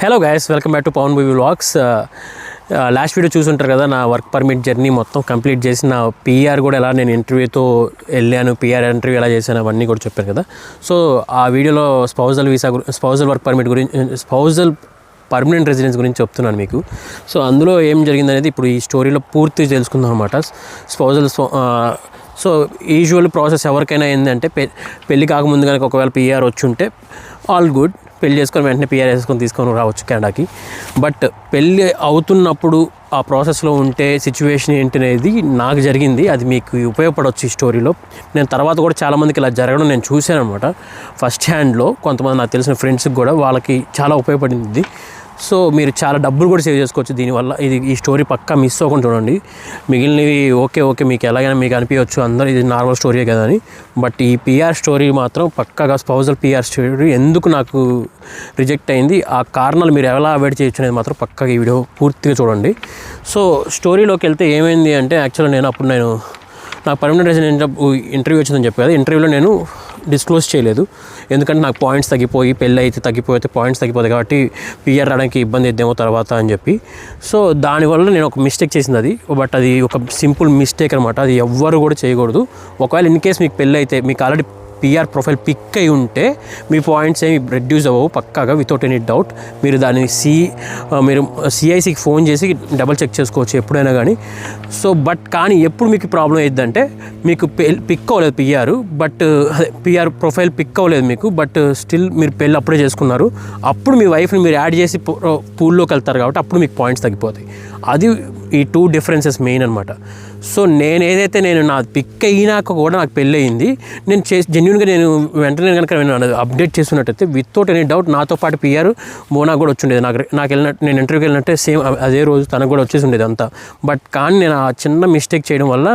Hello guys welcome back to Pavan movie vlogs last video చూసుంటారు కదా నా work permit journey మొత్తం complete చేసి నా పిఆర్ కూడా ఎలా నేను ఇంటర్వ్యూతో వెళ్ళాను పిఆర్ ఇంటర్వ్యూ ఎలా చేశాను అవన్నీ కూడా చెప్పాను కదా. సో ఆ వీడియోలో spousal visa spousal work permit గురించి స్పౌజల్ పర్మనెంట్ రెసిడెన్స్ గురించి చెప్తున్నాను మీకు. సో అందులో ఏం జరిగిందనేది ఇప్పుడు ఈ స్టోరీలో పూర్తి తెలుసుకుందాం అనమాట స్పౌజల్ సో యూజువల్ ప్రాసెస్ ఎవరికైనా ఏంటంటే పె పెళ్ళి కాకముందు కనుక ఒకవేళ పిఆర్ వచ్చి ఉంటే ఆల్ గుడ్ పెళ్ళి చేసుకొని వెంటనే పిఆర్ వేసుకొని తీసుకొని రావచ్చు కెనడాకి బట్ పెళ్ళి అవుతున్నప్పుడు ఆ ప్రాసెస్లో ఉంటే సిచ్యువేషన్ ఏంటి అనేది నాకు జరిగింది. అది మీకు ఉపయోగపడవచ్చు ఈ స్టోరీలో నేను తర్వాత కూడా చాలామందికి ఇలా జరగడం నేను చూశాను అనమాట ఫస్ట్ హ్యాండ్లో కొంతమంది నాకు తెలిసిన ఫ్రెండ్స్కి కూడా వాళ్ళకి చాలా ఉపయోగపడింది. సో మీరు చాలా డబ్బులు కూడా సేవ్ చేసుకోవచ్చు దీనివల్ల. ఇది ఈ స్టోరీ పక్కా మిస్ అవ్వకుండా చూడండి. మిగిలినవి ఓకే ఓకే మీకు ఎలాగైనా మీకు అనిపించవచ్చు అందరూ ఇది నార్మల్ స్టోరీయే కదా అని. బట్ ఈ పిఆర్ స్టోరీ మాత్రం పక్కాగా స్పౌజల్ పిఆర్ స్టోరీ ఎందుకు నాకు రిజెక్ట్ అయింది ఆ కారణాలు మీరు ఎలా అవాయిడ్ చేయొచ్చు అనేది మాత్రం పక్కాగా ఈ వీడియో పూర్తిగా చూడండి. సో స్టోరీలోకి వెళ్తే ఏమైంది అంటే యాక్చువల్గా నేను అప్పుడు నేను నాకు పర్మనెంట్ రెసిడెంట్ ఇంటర్వ్యూ వచ్చిందని చెప్పి కదా. ఇంటర్వ్యూలో నేను డిస్క్లోజ్ చేయలేదు. ఎందుకంటే నాకు పాయింట్స్ తగ్గిపోయి పెళ్ళి అయితే తగ్గిపోతే పాయింట్స్ తగ్గిపోతాయి కాబట్టి పిఆర్ రావడానికి ఇబ్బంది అయిద్దేమో తర్వాత అని చెప్పి. సో దానివల్ల నేను ఒక మిస్టేక్ చేసింది అది బట్ అది ఒక సింపుల్ మిస్టేక్ అనమాట అది ఎవ్వరు కూడా చేయకూడదు. ఒకవేళ ఇన్ కేస్ మీకు పెళ్ళి అయితే మీకు ఆల్రెడీ పిఆర్ ప్రొఫైల్ పిక్ అయి ఉంటే మీ పాయింట్స్ ఏమి రెడ్యూస్ అవ్వవు పక్కాగా వితౌట్ ఎనీ డౌట్ మీరు దాన్ని సి మీరు సిఐసికి ఫోన్ చేసి డబల్ చెక్ చేసుకోవచ్చు ఎప్పుడైనా కానీ సో బట్ కానీ ఎప్పుడు మీకు ప్రాబ్లం అయ్యిద్దంటే మీకు పిక్ అవ్వలేదు PR but PR profile pick అవ్వలేదు మీకు బట్ స్టిల్ మీరు పెళ్ళి అప్పుడే చేసుకున్నారు. అప్పుడు మీ వైఫ్ని మీరు యాడ్ చేసి పూల్లోకి వెళ్తారు కాబట్టి అప్పుడు మీకు పాయింట్స్ తగ్గిపోతాయి. అది ఈ టూ డిఫరెన్సెస్ మెయిన్ అనమాట సో నేను ఏదైతే నేను నా పిక్ అయినాక కూడా నాకు పెళ్ళి అయింది నేను చేసి జెన్యున్గా నేను వెంటనే కనుక నేను అప్డేట్ చేస్తున్నట్టయితే వితౌట్ ఎనీ డౌట్ నాతో పాటు పిఆర్ మోనా కూడా వచ్చిండేది. నాకు నాకు వెళ్ళినట్టు నేను ఇంటర్వ్యూకి వెళ్ళినట్టే సేమ్ అదే రోజు తనకు కూడా వచ్చేసి ఉండేది అంతా. బట్ కానీ నేను ఆ చిన్న మిస్టేక్ చేయడం వల్ల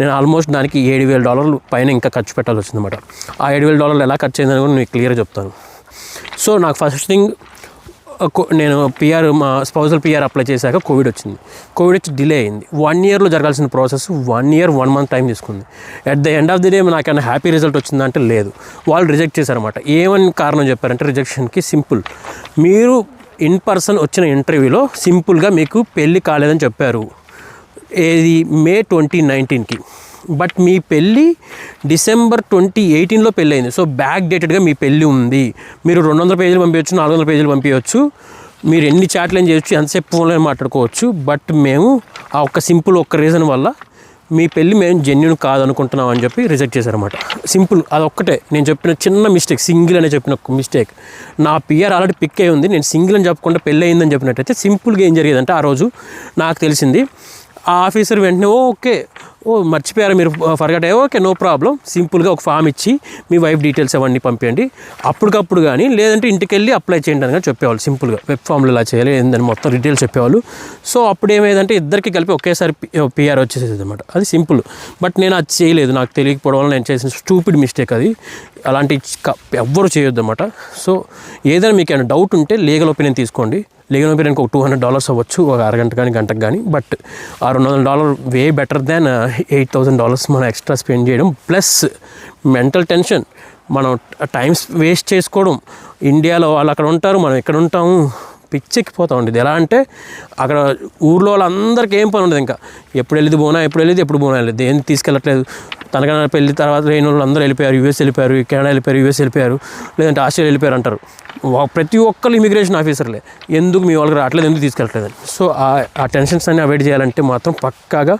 నేను ఆల్మోస్ట్ దానికి ఏడు వేల డాలర్లు పైన ఇంకా ఖర్చు పెట్టాల్సి వచ్చిందన్నమాట. ఆ ఏడు వేల డాలర్లు ఎలా ఖర్చు అయిందని కూడా నేను క్లియర్గా చెప్తాను. సో నాకు ఫస్ట్ థింగ్ నేను పిఆర్ మా స్పౌజల్ పిఆర్ అప్లై చేశాక కోవిడ్ వచ్చింది. కోవిడ్ వచ్చి డిలే అయింది. వన్ ఇయర్లో జరగాల్సిన process one year one month time తీసుకుంది. At the end of the day నాకైనా హ్యాపీ రిజల్ట్ వచ్చిందంటే లేదు. వాళ్ళు రిజెక్ట్ చేశారన్నమాట. ఏమని కారణం చెప్పారంటే రిజెక్షన్కి సింపుల్ మీరు ఇన్ పర్సన్ వచ్చిన ఇంటర్వ్యూలో సింపుల్గా మీకు పెళ్ళి కాలేదని చెప్పారు. ఏది? మే ట్వంటీ నైన్టీన్కి బట్ మీ పెళ్ళి డిసెంబర్ ట్వంటీ ఎయిటీన్లో పెళ్ళి అయింది సో బ్యాక్ డేటెడ్గా మీ పెళ్ళి ఉంది. మీరు రెండు వందల పేజీలు పంపించవచ్చు నాలుగు వందల పేజీలు పంపించవచ్చు. మీరు ఎన్ని చాట్లు ఏం చేయొచ్చు ఎంతసేపు ఫోన్లో మాట్లాడుకోవచ్చు. బట్ మేము ఆ ఒక్క సింపుల్ ఒక్క రీజన్ వల్ల మీ పెళ్ళి మేము జెన్యున్ కాదనుకుంటున్నాం అని చెప్పి రిజెక్ట్ చేశారనమాట సింపుల్ అదొక్కటే. నేను చెప్పిన చిన్న మిస్టేక్ సింగిల్ అనే చెప్పిన ఒక మిస్టేక్ నా పిఆర్ ఆల్రెడీ పిక్ అయి ఉంది. నేను సింగిల్ అని చెప్పకుండా పెళ్ళి అయిందని చెప్పినట్టయితే సింపుల్గా ఏం జరిగేదంటే ఆ రోజు నాకు తెలిసింది ఆ ఆఫీసర్ వెంటనే ఓకే. ఓ మర్చిపోయారా మీరు? ఫర్గట్ అయ్యా ఓకే నో ప్రాబ్లం సింపుల్గా ఒక ఫామ్ ఇచ్చి మీ వైఫ్ డీటెయిల్స్ అవన్నీ పంపించండి అప్పటికప్పుడు కానీ లేదంటే ఇంటికి వెళ్ళి అప్లై చేయండి అని కానీ చెప్పేవాళ్ళు సింపుల్గా వెబ్ ఫామ్లో ఇలా చేయాలి ఏందని మొత్తం డీటెయిల్స్ చెప్పేవాళ్ళు. సో అప్పుడు ఏమైందంటే ఇద్దరికి కలిపి ఒకేసారి పిఆర్ వచ్చేసేది అనమాట అది సింపుల్ బట్ నేను అది చేయలేదు. నాకు తెలియకపోవడం వల్ల నేను చేసిన స్టూపిడ్ మిస్టేక్ అది. అలాంటి ఎవ్వరు చేయొద్దు అనమాట సో ఏదైనా మీకు ఏమైనా డౌట్ ఉంటే లీగల్ ఒపీనియన్ తీసుకోండి. లీగల్ ఒపీనియన్కి ఒక టూ హండ్రెడ్ డాలర్స్ అవ్వచ్చు ఒక అరగంట కానీ గంటకు కానీ. బట్ ఆ రెండు వందల dollar way better than eight thousand dollars మనం ఎక్స్ట్రా స్పెండ్ చేయడం. ప్లస్ మెంటల్ టెన్షన్ మనం టైమ్స్ వేస్ట్ చేసుకోవడం. ఇండియాలో వాళ్ళు అక్కడ ఉంటారు మనం ఇక్కడ ఉంటాము పిచ్చెక్కిపోతూ ఉండేది. ఎలా అంటే అక్కడ ఊర్లో వాళ్ళందరికీ ఏం పని ఉండదు ఇంకా. ఎప్పుడు వెళ్ళేది బోనా ఎప్పుడు వెళ్ళేది ఎప్పుడు బోనా వెళ్ళేది. ఏం తీసుకెళ్ళట్లేదు. తనకన్నా పెళ్ళి తర్వాత లేని వాళ్ళు అందరూ వెళ్ళిపోయారు యూఎస్ వెళ్ళిపోయారు కెనడా వెళ్ళిపోయారు యూఎస్ వెళ్ళిపోయారు లేదంటే ఆస్ట్రేలియా వెళ్ళిపోయారు అంటారు. ప్రతి ఒక్కరు ఇమిగ్రేషన్ ఆఫీసర్లే ఎందుకు మీ వాళ్ళకి రావట్లేదు ఎందుకు తీసుకెళ్ళట్లేదు సో ఆ టెన్షన్స్ అన్ని అవాయిడ్ చేయాలంటే మాత్రం పక్కాగా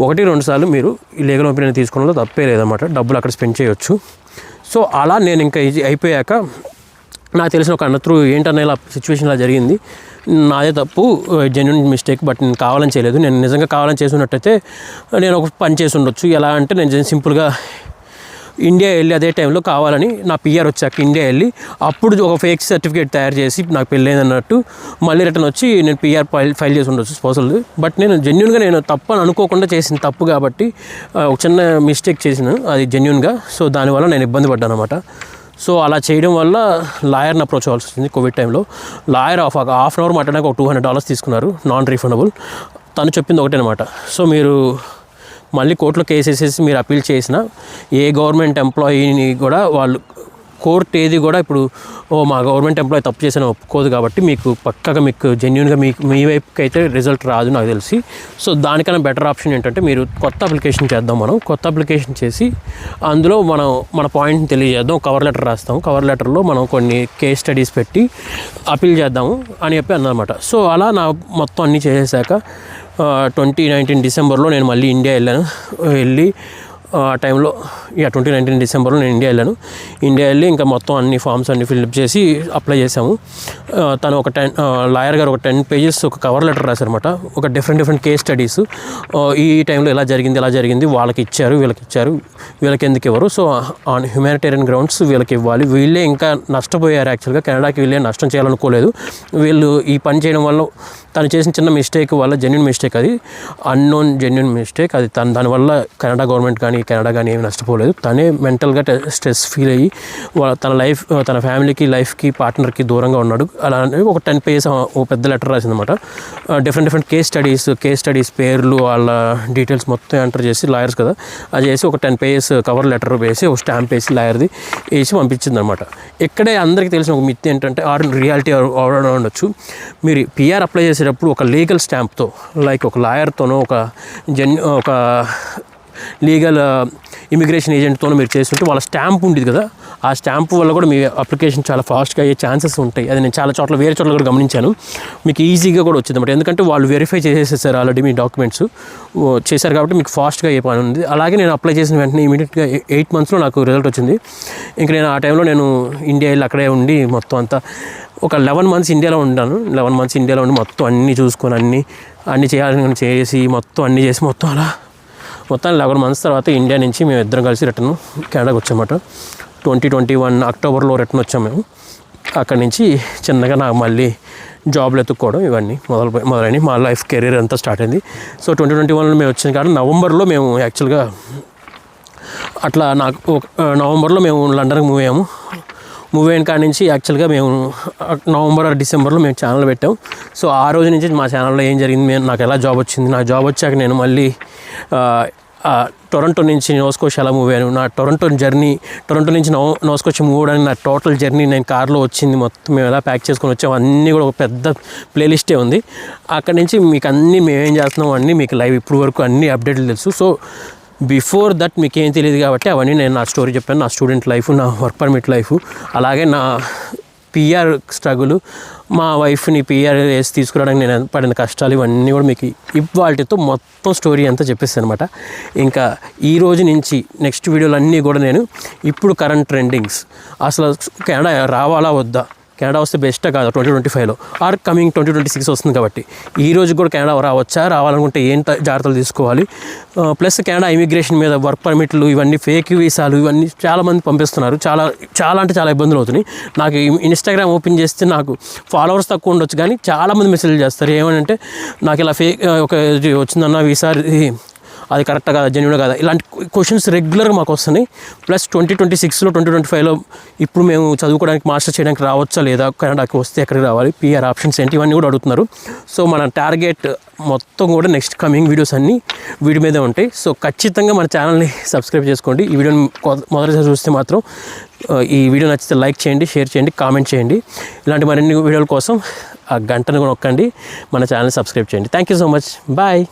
ఒకటి రెండు సార్లు మీరు ఈ లీగల్ ఒపీనియన్ తీసుకోవడంలో తప్పే లేదన్నమాట. డబ్బులు అక్కడ స్పెండ్ చేయొచ్చు. సో అలా నేను ఇంకా ఇది అయిపోయాక నాకు తెలిసిన ఒక అన్న త్రూ ఏంటన్న ఇలా సిచ్యువేషన్ ఇలా జరిగింది. నాదే తప్పు జెన్యున్ మిస్టేక్ బట్ నేను కావాలని చేయలేదు. నేను నిజంగా కావాలని చేసినట్టయితే నేను ఒక పని చేసి ఉండొచ్చు ఎలా అంటే నేను సింపుల్గా ఇండియా వెళ్ళి అదే టైంలో కావాలని నా పిఆర్ వచ్చాక ఇండియా వెళ్ళి అప్పుడు ఒక ఫేక్ సర్టిఫికేట్ తయారు చేసి నాకు పెళ్ళైంది అన్నట్టు మళ్ళీ రిటర్న్ వచ్చి నేను పిఆర్ ఫైల్ ఫైల్ చేసి ఉండొచ్చు స్పోసల్ బట్ నేను జెన్యున్గా నేను తప్పు అని అనుకోకుండా చేసిన తప్పు కాబట్టి ఒక చిన్న మిస్టేక్ చేసిన అది జెన్యున్గా సో దానివల్ల నేను ఇబ్బంది పడ్డాను అనమాట సో అలా చేయడం వల్ల లాయర్ని అప్రోచ్ అవ్వాల్సి వచ్చింది కోవిడ్ టైంలో. Lawyer half half an hour మాట్లాడాక ఒక టూ హండ్రెడ్ డాలర్స్ తీసుకున్నారు నాన్ రీఫండబుల్ తను చెప్పింది ఒకటే అనమాట సో మీరు మళ్ళీ కోర్టులో కేసు వేసేసి మీరు అప్పీల్ చేసిన ఏ గవర్నమెంట్ ఎంప్లాయీని కూడా వాళ్ళు కోర్ట్ ఏది కూడా ఇప్పుడు ఓ మా గవర్నమెంట్ ఎంప్లాయ్ తప్పు చేసిన ఒప్పుకోదు కాబట్టి మీకు పక్కగా మీకు జెన్యున్గా మీకు మీ వైపుకి అయితే రిజల్ట్ రాదు నాకు తెలిసి. సో దానికన్నా బెటర్ ఆప్షన్ ఏంటంటే మీరు కొత్త అప్లికేషన్ చేద్దాం మనం. కొత్త అప్లికేషన్ చేసి అందులో మనం మన పాయింట్ని తెలియజేద్దాం. కవర్ లెటర్ రాస్తాం. కవర్ లెటర్లో మనం కొన్ని కేస్ స్టడీస్ పెట్టి అపీల్ చేద్దాము అని చెప్పి అన్నమాట. సో అలా నా మొత్తం అన్నీ చేసేసాక ట్వంటీ నైన్టీన్ డిసెంబర్లో నేను మళ్ళీ ఇండియా వెళ్ళాను. వెళ్ళి ఆ టైంలో ఇక ట్వంటీ నైన్టీన్ డిసెంబర్లో నేను ఇండియా వెళ్ళాను. ఇండియా వెళ్ళి ఇంకా మొత్తం అన్ని ఫామ్స్ అన్ని ఫిల్అప్ చేసి అప్లై చేశాము. తను ఒక టెన్ లాయర్ గారు ఒక టెన్ పేజెస్ ఒక కవర్ లెటర్ రాశారనమాట ఒక డిఫరెంట్ డిఫరెంట్ కేస్ స్టడీస్. ఈ టైంలో ఎలా జరిగింది ఎలా జరిగింది వాళ్ళకి ఇచ్చారు వీళ్ళకి ఇచ్చారు వీళ్ళకి ఎందుకు ఇవ్వరు. సో ఆన్ హ్యుమానిటేరియన్ గ్రౌండ్స్ వీళ్ళకి ఇవ్వాలి. వీళ్ళే ఇంకా నష్టపోయారు యాక్చువల్గా. కెనడాకి వీళ్ళే నష్టం చేయాలనుకోలేదు. వీళ్ళు ఈ పని చేయడం వల్ల తను చేసిన చిన్న మిస్టేక్ వల్ల జెన్యున్ మిస్టేక్ అది. Unknown genuine mistake. అది తను దానివల్ల కెనడా గవర్నమెంట్ కానీ కెనడా కానీ ఏమి నష్టపోలేదు. తనే మెంటల్గా స్ట్రెస్ ఫీల్ అయ్యి వాళ్ళ- తన లైఫ్ తన ఫ్యామిలీకి లైఫ్కి పార్ట్నర్కి దూరంగా ఉన్నాడు. అలా ఒక టెన్ పేజెస్ ఒక పెద్ద letter రాసిందనమాట different different case studies case studies పేర్లు వాళ్ళ డీటెయిల్స్ మొత్తం ఎంటర్ చేసి లాయర్స్ కదా అది చేసి ఒక టెన్ పేజెస్ కవర్ లెటర్ వేసి ఒక స్టాంప్ వేసి లాయర్ది వేసి పంపించింది అనమాట ఇక్కడే అందరికీ తెలిసిన ఒక మిత్ ఏంటంటే ఆర్ రియాలిటీ అవడం ఉండొచ్చు. మీరు పిఆర్ అప్లై చేసేటప్పుడు ఒక లీగల్ స్టాంప్తో లైక్ ఒక లాయర్తోనో ఒక జెన్ ఒక లీగల్ ఇమిగ్రేషన్ ఏజెంట్తో మీరు చేస్తుంటే వాళ్ళ స్టాంప్ ఉండేది కదా. ఆ స్టాంప్ వల్ల కూడా మీ అప్లికేషన్ చాలా ఫాస్ట్గా అయ్యే ఛాన్సెస్ ఉంటాయి. అది నేను చాలా చోట్ల వేరే చోట్ల కూడా గమనించాను. మీకు ఈజీగా కూడా వచ్చింది అనమాట ఎందుకంటే వాళ్ళు వెరిఫై చేసేసారు ఆల్రెడీ మీ డాక్యుమెంట్స్. చేశారు కాబట్టి మీకు ఫాస్ట్గా అయ్యే పని ఉంది. అలాగే నేను అప్లై చేసిన వెంటనే ఇమీడియట్గా ఎయిట్ మంత్స్లో నాకు రిజల్ట్ వచ్చింది. ఇంక నేను ఆ టైంలో నేను ఇండియా వెళ్ళి అక్కడే ఉండి మొత్తం అంతా ఒక లెవెన్ మంత్స్ ఇండియాలో ఉన్నాను లెవెన్ మంత్స్ ఇండియాలో ఉండి మొత్తం అన్నీ చూసుకొని అన్నీ అన్నీ చేయాలని చేసి మొత్తం అన్నీ చేసి మొత్తం అలా మొత్తం లెవెన్ మంత్స్ తర్వాత ఇండియా నుంచి మేము ఇద్దరం కలిసి రిటర్న్ కెనడాకి వచ్చామట ట్వంటీ ట్వంటీ వన్ అక్టోబర్లో రిటర్న్ వచ్చాము మేము. అక్కడి నుంచి చిన్నగా నాకు మళ్ళీ జాబ్లు ఎత్తుక్కోవడం ఇవన్నీ మొదలు మొదలైనవి. మా లైఫ్ కెరీర్ అంతా స్టార్ట్ అయింది. సో ట్వంటీ ట్వంటీ వన్లో మేము వచ్చిన కానీ నవంబర్లో మేము యాక్చువల్గా అట్లా నాకు ఒక- నవంబర్లో మేము లండన్కి మూవ్ అయ్యాము. మూవ్ అయిన కాడి నుంచి యాక్చువల్గా మేము నవంబర్ ఆర్ డిసెంబర్లో మేము ఛానల్ పెట్టాం. సో ఆ రోజు నుంచి మా ఛానల్లో ఏం జరిగింది మేము నాకు ఎలా జాబ్ వచ్చింది నా జాబ్ వచ్చాక నేను మళ్ళీ టొరంటో నుంచి నోస్కోష్ ఎలా మూవ్ అయ్యాను నా టొరంటో జర్నీ టొరంటో నుంచి నో నోస్కోచ్ మూవ్ అవడానికి నా టోటల్ జర్నీ నేను కార్లో వచ్చింది మొత్తం మేము ఎలా ప్యాక్ చేసుకొని వచ్చాము అన్నీ కూడా ఒక పెద్ద ప్లేలిస్టే ఉంది. అక్కడి నుంచి మీకు అన్నీ మేమేం చేస్తున్నాం అన్నీ మీకు లైవ్ ఇప్పుడు వరకు అన్ని అప్డేట్లు తెలుసు. సో బిఫోర్ దట్ మీకేం తెలియదు కాబట్టి అవన్నీ నేను నా స్టోరీ చెప్పాను నా స్టూడెంట్ లైఫ్ నా వర్క్ పర్మిట్ లైఫ్. అలాగే నా పిఆర్ స్ట్రగుల్ మా వైఫ్ని పిఆర్ వేసి తీసుకురావడానికి నేను పడిన కష్టాలు ఇవన్నీ కూడా మీకు ఇవాటితో మొత్తం స్టోరీ అంతా చెప్పేస్తాను అనమాట ఇంకా ఈ రోజు నుంచి నెక్స్ట్ వీడియోలు అన్నీ కూడా నేను ఇప్పుడు కరెంట్ ట్రెండింగ్స్. అసలు కెనడా రావాలా వద్దా? కెనడా వస్తే బెస్ట్ కాదు ట్వంటీ ట్వంటీ ఫైవ్లో or coming twenty twenty six వస్తుంది కాబట్టి. ఈ రోజు కూడా కెనడా రావచ్చా? రావాలనుకుంటే ఏం జాగ్రత్తలు తీసుకోవాలి? ప్లస్ కెనడా ఇమిగ్రేషన్ మీద వర్క్ పర్మిట్లు ఇవన్నీ ఫేక్ వీసాలు ఇవన్నీ చాలామంది పంపిస్తున్నారు. చాలా చాలా అంటే చాలా ఇబ్బందులు అవుతున్నాయి. నాకు ఇన్స్టాగ్రామ్ ఓపెన్ చేస్తే నాకు ఫాలోవర్స్ తక్కువ ఉండొచ్చు కానీ చాలామంది మెసేజ్ చేస్తారు. ఏమంటే నాకు ఇలా ఫేక్ ఒక వచ్చిందన్న వీసా అది కరెక్ట్ కాదా జెన్యున్ కాదా? ఇలాంటి క్వశ్చన్స్ రెగ్యులర్గా మాకు వస్తున్నాయి. ప్లస్ ట్వంటీ ట్వంటీ సిక్స్లో ట్వంటీ ట్వంటీ ఫైవ్లో ఇప్పుడు మేము చదువుకోవడానికి మాస్టర్ చేయడానికి రావచ్చా లేదా కెనడాకి వస్తే ఎక్కడికి రావాలి? పిఆర్ ఆప్షన్స్ ఏంటి? ఇవన్నీ కూడా అడుగుతున్నారు. సో మన టార్గెట్ మొత్తం కూడా నెక్స్ట్ కమింగ్ వీడియోస్ అన్నీ వీడి మీదే ఉంటాయి. సో ఖచ్చితంగా మన ఛానల్ని సబ్స్క్రైబ్ చేసుకోండి. ఈ వీడియోని మొదటిసారి చూస్తే మాత్రం ఈ వీడియో నచ్చితే లైక్ చేయండి షేర్ చేయండి కామెంట్ చేయండి. ఇలాంటి మరిన్ని వీడియోల కోసం ఆ గంటను కూడా నొక్కండి. మన ఛానల్ సబ్స్క్రైబ్ చేయండి. Thank you so much bye